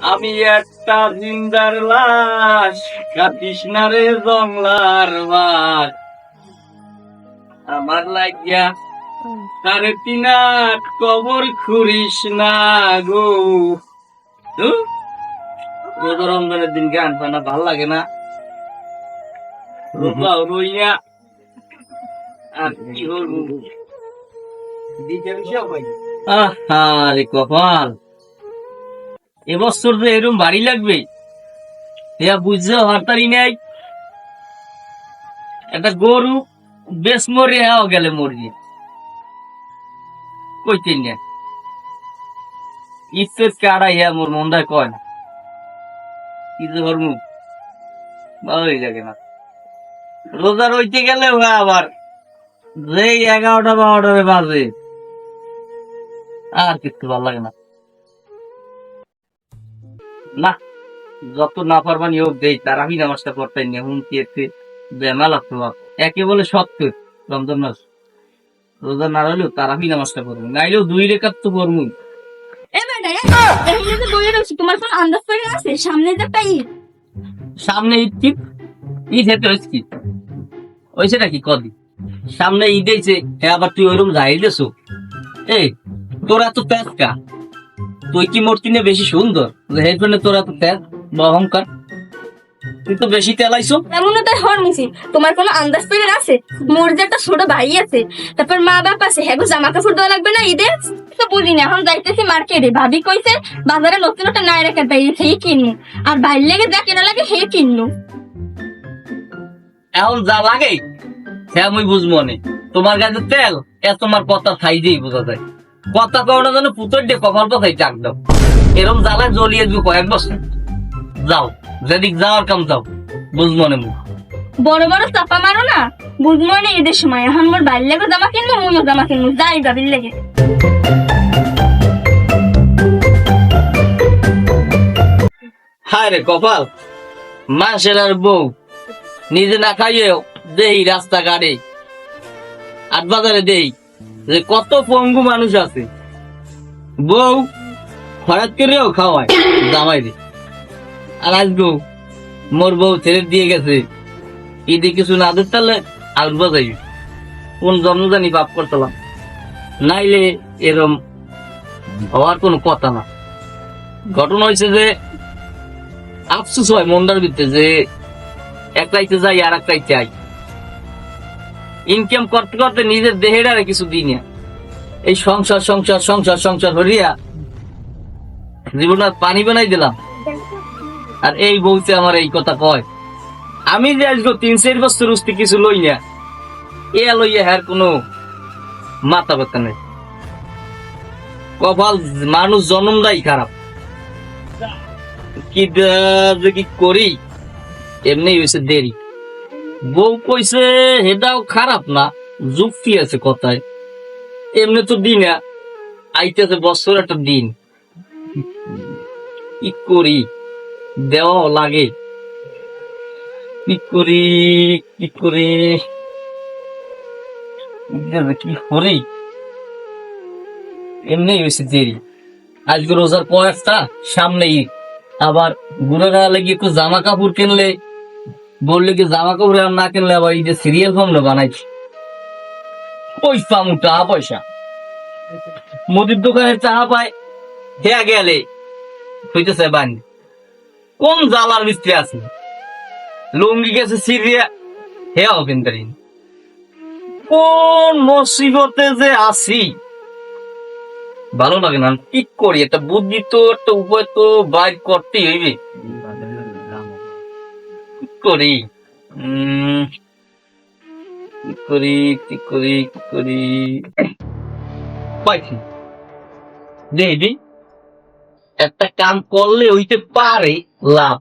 আমি একটা জিন্দার লাশ কাটিস না রে জংলার বাস। আমার লাগিয়া তারে তিনাট কবর খুরিস না গো। রোজা রমজানের দিন গান পানা ভালো লাগে না। রোজা রইয়া আর কি করব আরে কপাল। এবছর তো এরম বাড়ি লাগবে, এয়া বুঝতে হরতারি নাই। একটা গরু বেশ মরে হ্যাঁ গেলে মরিয়ে কইতেন না। ইচ্ছে কাড়া ইয়া মোর মন্দায় কয় না। কিছু হরমু ভালোই লাগে না। রোজা রইতে গেলে আবার যে এগারোটা বারোটা বাজে। আর কিছু ভালো লাগে না। না যত না পারবানি হোক দেই তার আমি নামাজটা পড়তাই না হুম কি এতে বেমা লাগতো বাপ। একে বলে সত্য রমজান মাস। রোজা না রইলেও তার আমি নামাজটা পড়ব নাইলেও দুই রেখাত তো পড়ব এ বেটা এখানে যে বইয়ে রয়েছি তোমার কোন আন্দাজ করে আছে? সামনে একটা ঈদ। সামনে ঈদ কি? ঈদ হেতে হয়েছে কি? হয়েছে নাকি কদি? সামনে ঈদ হয়েছে হ্যাঁ আবার তুই ওইরকম যাই দেছো এই তোরা তো প্যাঁচকা। তুই কি মোর কিনে বেশি সুন্দর? হেডফোনে তোরা তো প্যাঁচ বা অহংকার। তুই তো বেশি তেলাইছো এমনও তাই হর মুসি। তোমার কোনো আন্দাজ করে আছে মোর যে একটা ছোট ভাই আছে তারপর মা বাপ আছে হ্যাঁ জামা কাপড় দেওয়া লাগবে না ঈদে? তো বুঝি না এখন যাইতেছি মার্কেটে। ভাবি কইছে বাজারে নতুন একটা নাই রেখে বাইরে সেই কিনু আর বাইর লেগে যা কেনা লাগে সেই কিনু এখন যা লাগে হ্যাঁ আমি বুঝব নে। তোমার কাছে তেল এ তোমার কথা থাই দিয়ে বোঝা যায়। কথা কও না যেন পুতর দিয়ে কপাল পাতাই চাক দাও এরম জ্বালায় জ্বলিয়ে দিও কয়েক বছর। যাও যেদিক যাওয়ার কাম যাও বুঝব নে বড় বড় চাপা মারো না বুঝব না ঈদের সময়। এখন মোর বাইর লেগে জামা কিনবো মুইও জামা কিনবো যাই ভাবির লেগে। হায় রে কপাল আর বউ নিজে না খাইয়েও দেই রাস্তাঘাটে আট বাজারে দেই। যে কত পঙ্গু মানুষ আছে। বউ খরাত করেও খাওয়ায়, জামাই রে। আর আজ বউ, মোর বউ ছেড়ে দিয়ে গেছে। ঈদে কিছু না দিতে তাহলে আউট বাজাই কোন জন্ম জানি পাপ করতাম নাইলে এরম হওয়ার কোনো কথা না। ঘটনা হয়েছে যে, আফসোস হয় মন্দার ভিতরে যে, এক রাইতে যাই আর এক রাইতে আই। ইনকাম করতে করতে নিজের দেহের আর কিছু দিই না। এই সংসার সংসার সংসার সংসার হরিয়া জীবন পানি বানাই দিলাম। আর এই বউতে আমার এই কথা কয়, আমি যে আজকে তিন, চার বছর উস্তি কিছু লই না, এ লইয়া হ্যার কোনো মাথা ব্যথা নেই। কপাল মানুষ জন্মদাই খারাপ। কি করি, এমনি হয়েছে দেরি। বউ কইছে, হেদাও খারাপ না, যুক্তি আছে কথায়। এমনি তো দিন আইতেছে বছর একটা দিন। কি করি? দেওয়া লাগে। কি করি কি করি? কি করি? এমনি হয়েছে দেরি। আজকে রোজার কয়েকটা সামনে ঈদ। আবার ঘুরে গেলে কি একটু জামা কাপড় কিনলে বললে কি জামা কাপড় আর না কিনলে আবার ঈদের সিরিয়াল ফর্মটা বানাইছি? পামু টাকা পয়সা। মুদির দোকানে চাহা পায় হেয়া গেলে, হইতেছে বানি। কোন জালার মিস্ত্রি আছে? লুঙ্গি গেছে সিরিয়া হেয়াও কিনতে কোন মুসিবতে যে আছি? ভালো লাগে না, কি করি? একটা বুদ্ধি তো, একটা উপায় তো বাইর করতেই হইবে। করি? কি করি কি করি কি করি? পাইছি। একটা কাম করলে হইতে পারে লাভ।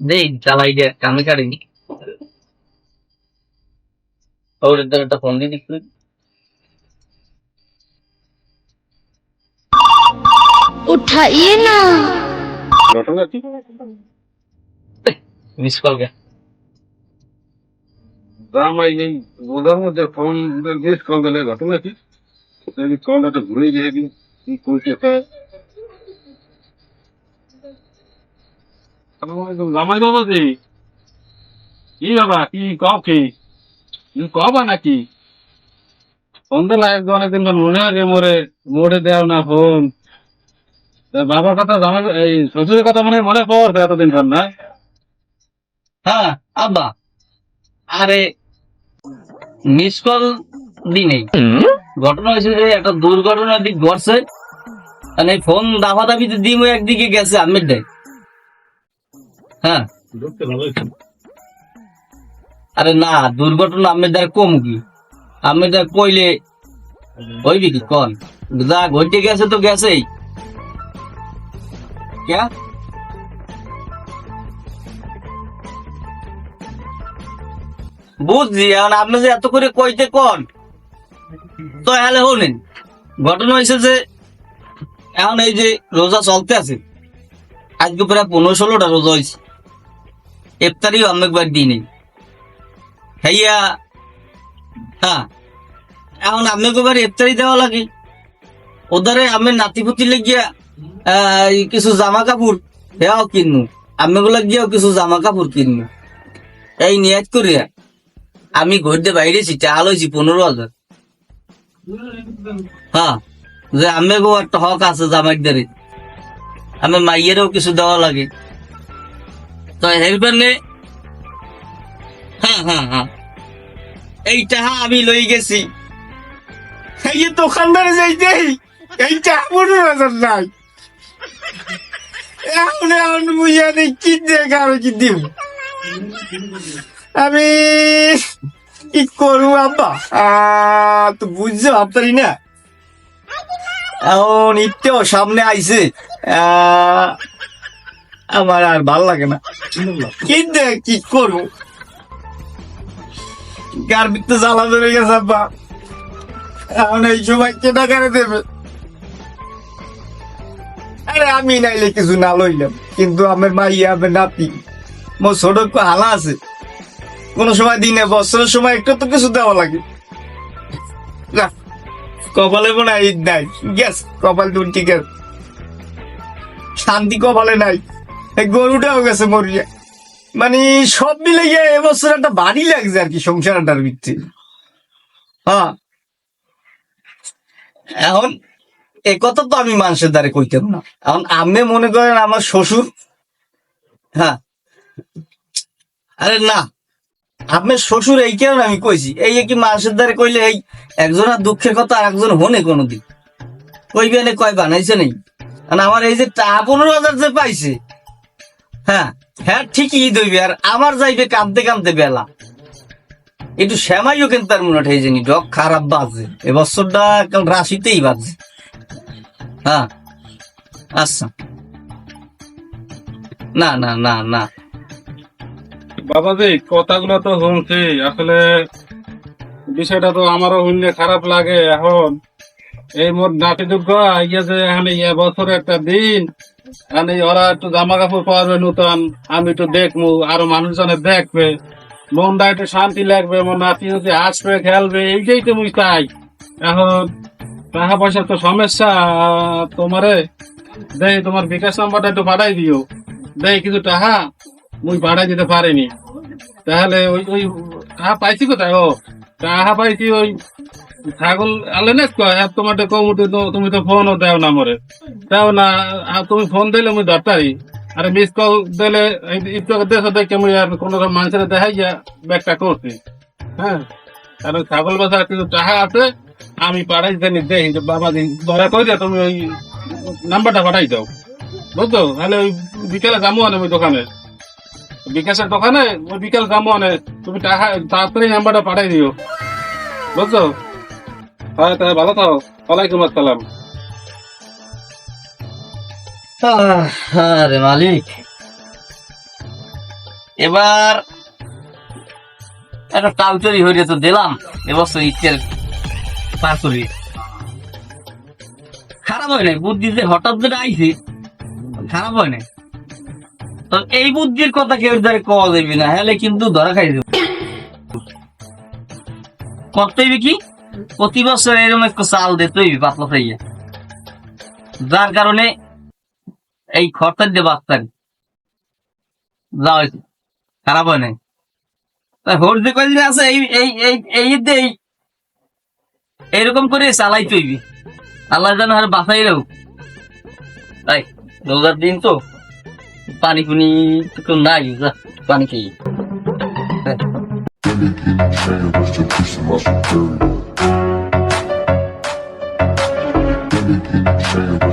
দেই চালাই দে কামে কারিনি ওর একটা ফোন দিয়ে উঠাইয়ে না। মিস কল এই বোধার মধ্যে ফোন মিস কল ঘটনা কি কলটা ঘুরে গিয়ে কি কি করছে? বাবা যে কি বাবা, কি কব কি? কবা নাকি? লাগে অনেকদিন মনে হয় মোরে মোড়ে দেও না ফোন বাবার কথা জামাই, এই শ্বশুরের কথা মনে মনে পড়ছে এতদিন পর না? হ্যাঁ আব্বা। আরে মিস কল দিনেই। ঘটনা হয়েছে যে, একটা দুর্ঘটনা দিক ঘটছে মানে ফোন দাফা দাবিতে দিমো একদিকে গেছে, আমের হ্যাঁ। আরে না, দুর্ঘটনা আমের দ্বারা কম কি? আমের দ্বারা কইলে হইবি কি? কন। যা ঘটে গেছে তো গেছেই। ক্যা বুঝছি, এখন আপনি যে এত করে কইতে কন তো হলে হলেন ঘটনা হয়েছে যে, এখন এই যে রোজা চলতে আছে, আজকে প্রায় পনেরো ষোলোটা রোজা হয়েছে ইফতারিও অনেকবার দিই নেই হইয়া হ্যাঁ এখন আপনাকে এবার ইফতারি দেওয়া লাগে। ওদারে আমি নাতিপুতি লেগিয়া কিছু জামা কাপড় হেয়াও কিনু আমি গিয়াও কিছু জামা কাপড় কিনু এই নিয়াজ করিয়া আমি ঘুরতে বাইরেছি, চাল হয়েছি পনেরো হাজার। হ্যাঁ যে আমি একটা হক আছে জামাইদারে আমি মাইয়েরও কিছু দেওয়া লাগে। তো এর জন্যে হ্যাঁ হ্যাঁ হ্যাঁ। এই টাহা আমি লই গেছি। এই দোকানদারে যাইতে এইটা পনেরো হাজার নাই। এখন এখন কি আমি কি দিব আমি কি করব আব্বা? তো বুঝছ, ভাবতারি না? এখন ইটেও সামনে আইছে। আমার আর ভালো লাগে না। কিন্তু কি করব? গার ভিতরে জ্বালা ধরে গেছে আব্বা। এখন এই সময় কেটা করে দেবে। আরে, আমি নাইলে কিছু না লইলাম। কিন্তু আমার মাইয়া আমার নাতি। মোর ছোট হালা আছে। কোন সময় দিনে বছরের সময় একটু তো কিছু দেওয়া লাগে। না, কপালে হয় ঈদ নাই। গ্যাস কপাল দুন ঠিক আছে। শান্তি কপালে নাই। এই গরুটাও গেছে মরিয়া। মানে সব মিলে গিয়ে এবছর একটা বাড়ি লাগছে আর কি সংসারটার ভিত্তি। হ্যাঁ। এখন এ কথা তো আমি মানুষের দ্বারে কইতাম না। এখন আমি মনে করেন আমার শ্বশুর। হ্যাঁ। আরে না। আপনার শ্বশুর, এই কেন আমি কইছি, এই কি মানুষের দ্বারে কইলে এই একজনের দুঃখের কথা আর একজন হনে কোনোদিন। কইবে না, কয় বানাইছে নেই। আর আমার এই যে টা, পনেরো হাজার যে পাইছে হ্যাঁ হ্যাঁ ঠিকই ঈদ হইবে, আর আমার যাইবে কাঁদতে কাঁদতে বেলা। একটু শ্যামাইও কিন্তু তার মনে হয় জানি ডক খারাপ বাজে। এবছরটা কেন রাশিতেই বাজে। হ্যাঁ আচ্ছা। না না না না। বাবাজি কথাগুলো তো শুনছি। আসলে বিষয়টা তো আমারও শুনলে খারাপ লাগে এখন। এই মোর নাতি দুর্গ ইয়ে যে এখন এই বছর একটা দিন এই ওরা একটু জামা কাপড় পাওয়াবে নতুন আমি একটু দেখব আরও মানুষজনে দেখবে। মনটা একটু শান্তি লাগবে, মোর নাতি যদি আসবে, খেলবে, এইটাই তো মুই চাই। এখন টাকা পয়সা তো সমস্যা, তোমারে, দেই তোমার বিকাশ নাম্বারটা একটু পাঠাই দিও। দেই কিছু টাকা। মুই পাঠাই দিতে পারিনি। তাহলে ওই ওই টাকা পাইছি কোথায় ও আহা পাইছি ওই ছাগল আলে না হ্যাঁ তোমার তো কমুটে তো, তুমি তো ফোনও দাও না মরে দাও না তুমি ফোন দিলে মুই ধরতারি। আরে মিস কল দিলে একটু দেশ দেখে মুই আর কোনো মানুষের দেখাই যা ব্যাগটা করছি। হ্যাঁ আর ছাগল বাজার কিছু টাকা আছে, আমি পাঠাই জানি দেখি যে বাবা দিন দয়া করে তুমি ওই নাম্বারটা পাঠাই দাও। বুঝছ? তাহলে ওই বিকেলে যাব না ওই দোকানে। বিকাশের দোকানে ওই বিকেল যাব না তুমি টাকা, তাড়াতাড়ি নাম্বারটা পাঠাই দিও। বুঝছ? হ্যাঁ তাহলে ভালো ওয়ালাইকুম আসসালাম। আরে মালিক। এবার একটা টাল চুরি হয়ে তো দিলাম। এবছর পার করি খারাপ হয় নাই, বুদ্ধি যে হঠাৎ যেটা আইছে, খারাপ হয় নাই। এই বুদ্ধির কথা কেউ ধরে কওয়া যাবে না হলে কিন্তু ধরা খাই দেব। করতেই কি? প্রতি বছর এরকম একটু চাল দিতে হইবে পাতলা খাইয়া যার কারণে এই খরচা দিয়ে বাঁচতেন যাও হয়েছে। খারাপ হয় নাই। হোর যে কয়দিন আছে, এই এই এই এই ঈদেই এরকম করে চালাই তৈবি আল্লাহ যেন আর বাঁচাই রাখুক। তাই, রোজার দিন তো পানি পুনি তো নাই যা, পানি খেয়ে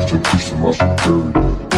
Chain,